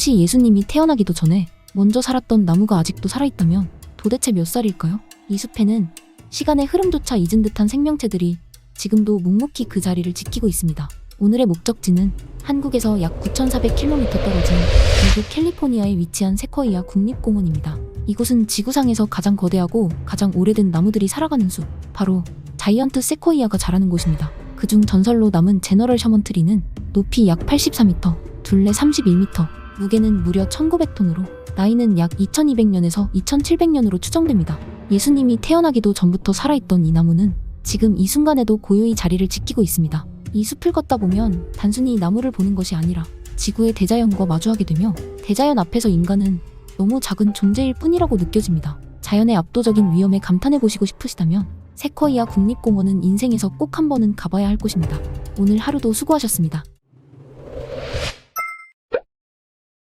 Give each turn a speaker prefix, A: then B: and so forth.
A: 혹시 예수님이 태어나기도 전에 먼저 살았던 나무가 아직도 살아있다면 도대체 몇 살일까요? 이 숲에는 시간의 흐름조차 잊은 듯한 생명체들이 지금도 묵묵히 그 자리를 지키고 있습니다. 오늘의 목적지는 한국에서 약 9,400km 떨어진 미국 캘리포니아에 위치한 세코이아 국립공원입니다. 이곳은 지구상에서 가장 거대하고 가장 오래된 나무들이 살아가는 숲, 바로 자이언트 세코이아가 자라는 곳입니다. 그중 전설로 남은 제너럴 셔먼 트리는 높이 약 84m, 둘레 31m, 무게는 무려 1900톤으로 나이는 약 2200년에서 2700년으로 추정됩니다. 예수님이 태어나기도 전부터 살아있던 이 나무는 지금 이 순간에도 고요히 자리를 지키고 있습니다. 이 숲을 걷다 보면 단순히 나무를 보는 것이 아니라 지구의 대자연과 마주하게 되며 대자연 앞에서 인간은 너무 작은 존재일 뿐이라고 느껴집니다. 자연의 압도적인 위험에 감탄해 보시고 싶으시다면 세코이아 국립공원은 인생에서 꼭 한 번은 가봐야 할 곳입니다. 오늘 하루도 수고하셨습니다.